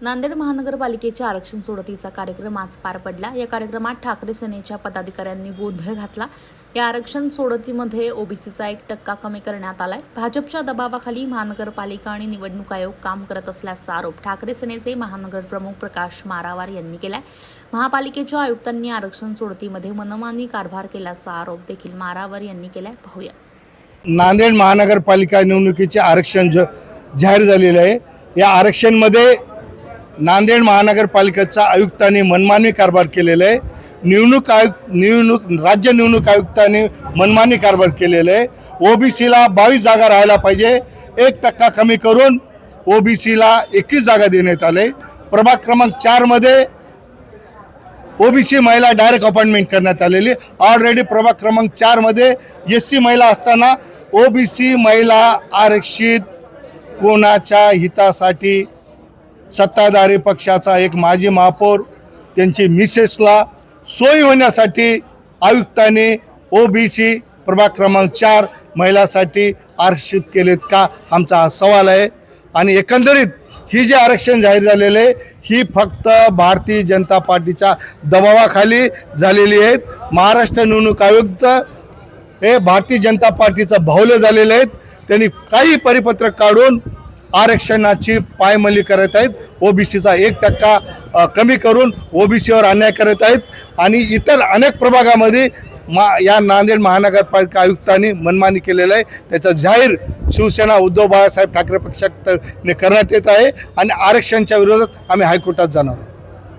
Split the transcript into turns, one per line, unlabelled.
नांदेड महानगरपालिकेच्या आरक्षण सोडतीचा कार्यक्रम आज पार पडला. या कार्यक्रमात ठाकरे सेनेच्या पदाधिकाऱ्यांनी गोंधळ घातला. या आरक्षण सोडतीमध्ये ओबीसीचा एक टक्का कमी करण्यात आलाय. भाजपच्या दबावाखाली महानगरपालिका आणि निवडणूक आयोग काम करत असल्याचा आरोप ठाकरे सेनेचे महानगर प्रमुख प्रकाश मारावार यांनी केलाय. महापालिकेच्या आयुक्तांनी आरक्षण सोडतीमध्ये मनमानी कारभार केल्याचा आरोप देखील मारावार यांनी केलाय. पाहूया.
नांदेड महानगरपालिका निवडणुकीचे आरक्षण जाहीर झालेले आहे. या आरक्षणमध्ये नांदेड महानगरपालिकेच्या आयुक्तांनी मनमानी कारभार केलेला आहे. निवडणूक आयुक्त निवडणूक राज्य निवडणूक आयुक्तांनी मनमानी कारभार केलेला आहे. ओबीसीला बावीस जागा राहायला पाहिजे. एक टक्का कमी करून ओबीसीला एकवीस जागा देण्यात आले. प्रभाग क्रमांक चारमध्ये ओबीसी महिला डायरेक्ट अपॉइंटमेंट करण्यात आलेली. ऑलरेडी प्रभाग क्रमांक चारमध्ये एस सी महिला असताना ओबीसी महिला आरक्षित कोणाच्या हितासाठी सत्ताधारी पक्षाचा एक माजी महापौर त्यांची मिसेसला सोयी होण्यासाठी आयुक्तांनी ओबीसी प्रभाग क्रमांक चार महिलासाठी आरक्षित केलेत का? आमचा हा सवाल आहे. आणि एकंदरीत ही जे आरक्षण जाहीर झालेले आहे ही फक्त भारतीय जनता पार्टीच्या दबावाखाली झालेली आहेत. महाराष्ट्र निवडणूक आयुक्त हे भारतीय जनता पार्टीचं भावले झालेले आहेत. त्यांनी काही परिपत्रक काढून आरक्षणाची पायमल्ली करत आहेत. ओबीसीचा एक टक्का कमी करून ओबीसीवर अन्याय करत आहेत. आणि इतर अनेक प्रभागामध्ये मा या नांदेड महानगरपालिका आयुक्तांनी मनमानी केलेलं आहे. त्याचा जाहीर शिवसेना उद्धव बाळासाहेब ठाकरे पक्षाने करण्यात येत आहे. आणि आरक्षणच्या विरोधात आम्ही हायकोर्टात जाणार आहोत.